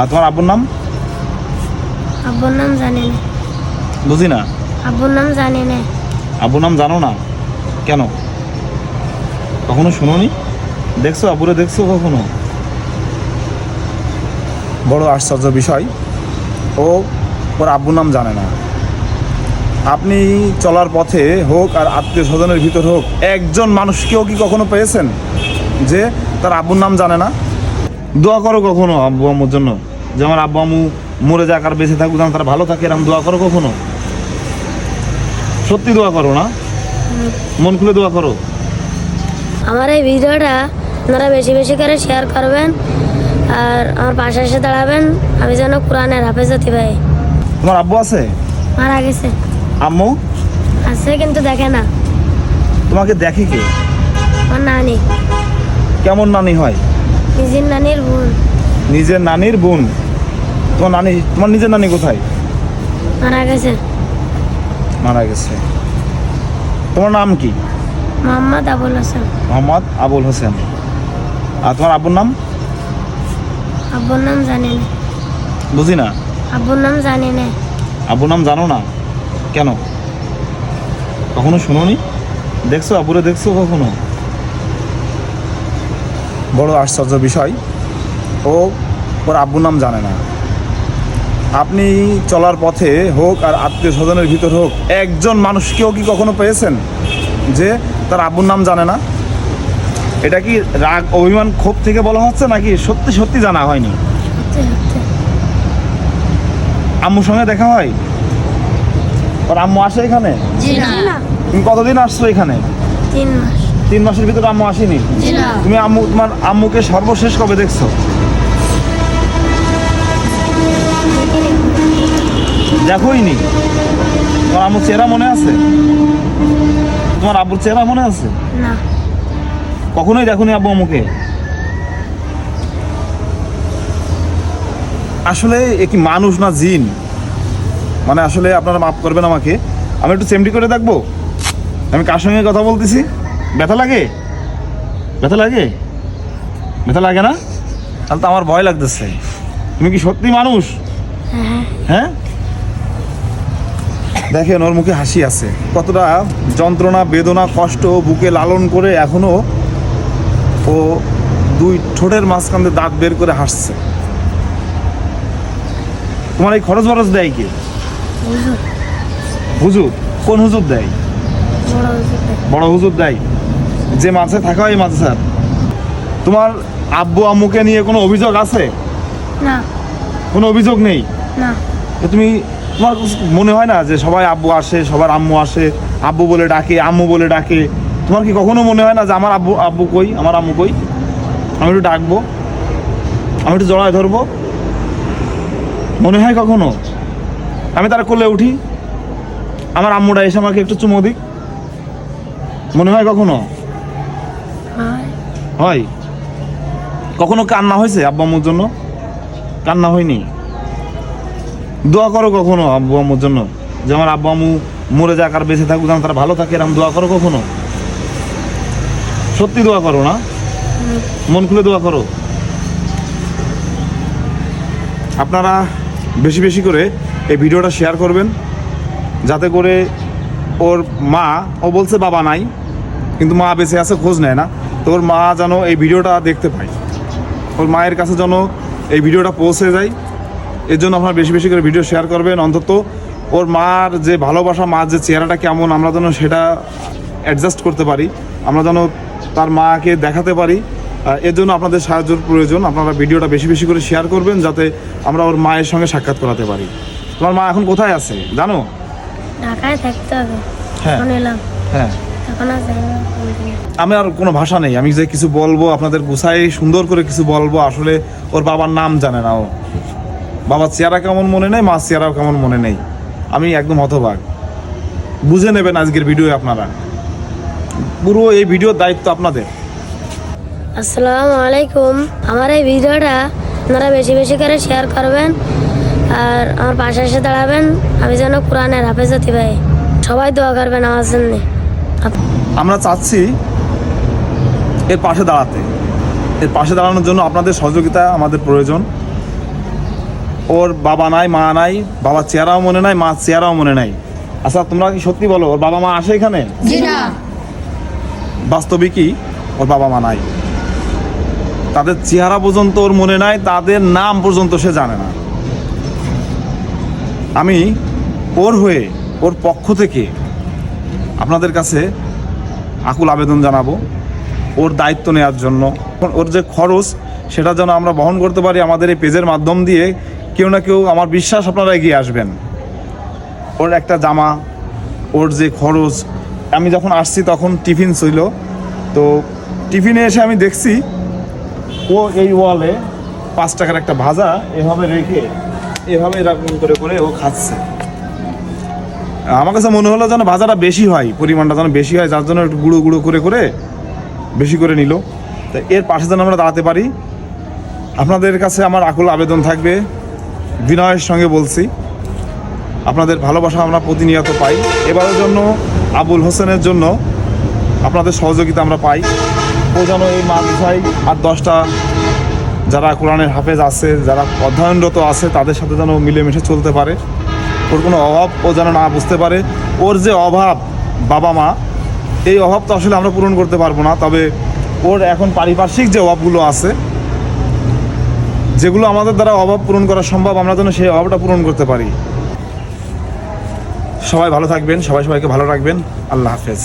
আর তোমার আব্বুর নাম? আব্বুর নাম জানি না। বুঝি না আব্বুর নাম জানি না। আব্বুর নাম জানো না? কেন? কখনো শুনোনি? দেখছ আব্বুরে দেখছ কখনো? বড় আশ্চর্য বিষয়। ও ওর আব্বুর নাম জানে না। আপনি চলার পথে হোক আর আত্মীয় স্বজনের ভিতর হোক একজন মানুষকেও কি কখনো পেয়েছেন যে তার আব্বুর নাম জানে না? দোয়া করো কখনো আব্বু আম্মুর জন্য। যে আমার আব্বু আম্মু মরে যাক আর বেঁচে থাকুক যেন তারা ভালো থাকে এরকম দোয়া করো কখনো? সত্যি দোয়া করো না? মন খুলে দোয়া করো। আমার এই ভিডিওটা আপনারা বেশি বেশি করে শেয়ার করবেন আর আমার পাশে এসে দাঁড়াবেন। আমি যেন কোরআনের হাফেজ হতে পারি। তোমার আব্বু আছে? মারা গেছে। আম্মু? আছে কিন্তু দেখে না। তোমাকে দেখে কে? আমার নানি। কেমন নানি হয়? নিজের নানির বোন। নিজের নানির বোন। তোমার নানি তোমার নিজের নানি কোথায়? মারা গেছে। মারা গেছে। তোমার নাম কি? মোহাম্মদ আবুল হাসান। মোহাম্মদ আবুল হোসেন। আর তোমার আব্বুর নাম? আব্বুর নাম জানি না। বুঝি না। আব্বুর নাম জানি না। আব্বুর নাম জানো না? কেন? কখনো শুনোনি? দেখছ? আব্বুরে দেখছ কখনো? বড় আশ্চর্য বিষয়। ও ওর আব্বুর নাম জানে না। আপনি চলার পথে হোক আর আত্মীয় স্বজনের ভিতর হোক একজন মানুষকেও কি কখনো পেয়েছেন যে তার আব্বুর নাম জানে না? এটা কি রাগ অভিমান ক্ষোভ থেকে বলা হচ্ছে নাকি সত্যি সত্যি জানা হয়নি? সত্যি সত্যি। আম্মুর সঙ্গে দেখা হয়? ওর আম্মু আসে এখানে? তুমি কতদিন আসছো এখানে? তিন মাস। তিন মাসের ভিতরে আম্মু আসেনি? তুমি আম্মু তোমার আম্মুকে সর্বশেষ কবে দেখছ? দেখোইনি তোমার আম্মুর চেহারা মনে আছে? তোমার আব্বুর চেহারা মনে আছে? না। কখনোই দেখোনি আব্বু আম্মুকে? আসলে এ কি মানুষ না জিন? মানে আসলে আপনারা মাফ করবেন আমাকে। আমি একটু চেমটি করে দেখব? আমি কার সঙ্গে কথা বলতেছি? ব্যথা লাগে? ব্যথা লাগে? ব্যথা লাগে না? তাহলে তো আমার ভয় লাগতেছে। তুমি কি সত্যি মানুষ? হ্যাঁ। হ্যাঁ? দেখেন ওর মুখে হাসি আছে। কতটা যন্ত্রণা বেদনা কষ্ট বুকে লালন করে এখনও ও দুই ঠোঁটের মাঝখান দিয়ে দাঁত বের করে হাসছে। তোমার এই খরচ বরচ দেয় কে? হুজুর। কোন হুজুর দেয়? বড় হুজুর দেয়। যে মাছে থাকা হয় মাঝে স্যার। তোমার আব্বু আম্মুকে নিয়ে কোনো অভিযোগ আছে? না। কোনো অভিযোগ নেই? না। তুমি তোমার মনে হয় না যে সবাই আব্বু আসে সবার আম্মু আসে আব্বু বলে ডাকে আম্মু বলে ডাকে? তোমার কি কখনো মনে হয় না যে আমার আব্বু আব্বু কই আমার আম্মু কই? আমি একটু ডাকবো আমি একটু জড়ায় ধরবো। মনে হয় কখনো? আমি তার কোলে উঠি আমার আম্মুটা এসে আমাকে একটু চুমো দিক। মনে হয় কখনো? হয়। হয়। কখনো কান্না হয়েছে আব্বু আম্মুর জন্য? কান্না হয়নি? দোয়া করো কখনো আব্বু আম্মুর জন্য? যে আমার আব্বু আম্মু মরে যাক আর বেঁচে থাকুক তারা ভালো থাকে, এরকম দোয়া করো কখনো? সত্যি দোয়া করো না? মন খুলে দোয়া করো। আপনারা বেশি বেশি করে এই ভিডিওটা শেয়ার করবেন, যাতে করে ওর মা, ও বলছে বাবা নাই, কিন্তু মা বেঁচে আছে, খোঁজ নেয় না। তো ওর মা যেন এই ভিডিওটা দেখতে পায়। ওর মায়ের কাছে যেন এই ভিডিওটা পৌঁছে যায়। এর জন্য আপনারা বেশি বেশি করে ভিডিও শেয়ার করবেন। অন্তত ওর মার যে ভালোবাসা মার যে চেহারাটা কেমন আমরা যেন সেটা অ্যাডজাস্ট করতে পারি। আমরা যেন তার মাকে দেখাতে পারি। এর জন্য আপনাদের সাহায্যের প্রয়োজন। আপনারা ভিডিওটা বেশি বেশি করে শেয়ার করবেন যাতে আমরা ওর মায়ের সঙ্গে সাক্ষাৎ করাতে পারি। তোমার মা এখন কোথায় আছে? জানো? ঢাকায় থাকতে হবে। হ্যাঁ। হ্যাঁ। আমি আর কোনো ভাষা নেই। আমি যে কিছু বলব আপনাদের গুছাই সুন্দর করে কিছু বলব আসলে ওর বাবার নাম জানে না ও। বাবার চেহারা কেমন মনে নেই? মার চেহারাও কেমন মনে নেই? আমি একদম হতবাক। বুঝে নেবেন আজকের ভিডিও আপনারা। পুরো এই ভিডিওর দায়িত্ব আপনাদের। আসসালামু আলাইকুম। আমার এই ভিডিওটা আপনারা বেশি বেশি করে শেয়ার করবেন আর আমার পাশে এসে দাঁড়াবেন। আমি যেন কোরআনের হাফেজ হতে পারি সবাই দোয়া করবেন আমার জন্য। আমরা চাচ্ছি এর পাশে দাঁড়াতে। এর পাশে দাঁড়ানোর জন্য আপনাদের সহযোগিতা আমাদের প্রয়োজন। ওর বাবা নাই মা নাই বাবার চেহারাও মনে নাই মা চেহারাও মনে নাই। আচ্ছা তোমরা কি সত্যি বলো ওর বাবা মা আসে এখানে? জি না। বাস্তবিকই ওর বাবা মা নাই? তাদের চেহারা পর্যন্ত ওর মনে নাই তাদের নাম পর্যন্ত সে জানে না। আমি ওর হয়ে ওর পক্ষ থেকে আপনাদের কাছে আকুল আবেদন জানাব ওর দায়িত্ব নেওয়ার জন্য। ওর যে খরচ সেটা যেন আমরা বহন করতে পারি আমাদের এই পেজের মাধ্যম দিয়ে কেউ না কেউ আমার বিশ্বাস আপনারা এগিয়ে আসবেন। ওর একটা জামা, ওর যে খরচ, আমি যখন আসছি তখন টিফিন ছিল। তো টিফিনে এসে আমি দেখছি, ও এই ওয়ালে পাঁচ টাকার একটা ভাজা এভাবে রেখে, এভাবে এরকম করে করে ও খাচ্ছে। আমার কাছে মনে হলো যেন ভাজাটা বেশি হয়, পরিমাণটা যেন বেশি হয়, যার জন্য একটু গুঁড়ো গুঁড়ো করে করে বেশি করে নিল। তা এর পাশে যেন আমরা দাঁড়াতে পারি। আপনাদের কাছে আমার আকুল আবেদন থাকবে। বিনয়ের সঙ্গে বলছি, আপনাদের ভালোবাসা আমরা প্রতিনিয়ত পাই। এবারের জন্য আবুল হোসেনের জন্য আপনাদের সহযোগিতা আমরা পাই। ও যেন এই মাদ্রাসায় আর দশটা যারা কোরআনের হাফেজ আছে, যারা অধ্যয়নরত আছে, তাদের সাথে যেন মিলেমিশে চলতে পারে। ওর কোনো অভাব ও যেন না বুঝতে পারে। ওর যে অভাব বাবা মা, এই অভাব তো আসলে আমরা পূরণ করতে পারব না। তবে ওর এখন পারিপার্শ্বিক যে অভাবগুলো আছে যেগুলো আমাদের দ্বারা অভাব পূরণ করা সম্ভব, আমরা যেন সেই অভাবটা পূরণ করতে পারি। সবাই ভালো থাকবেন, সবাই সবাইকে ভালো রাখবেন। আল্লাহ হাফেজ।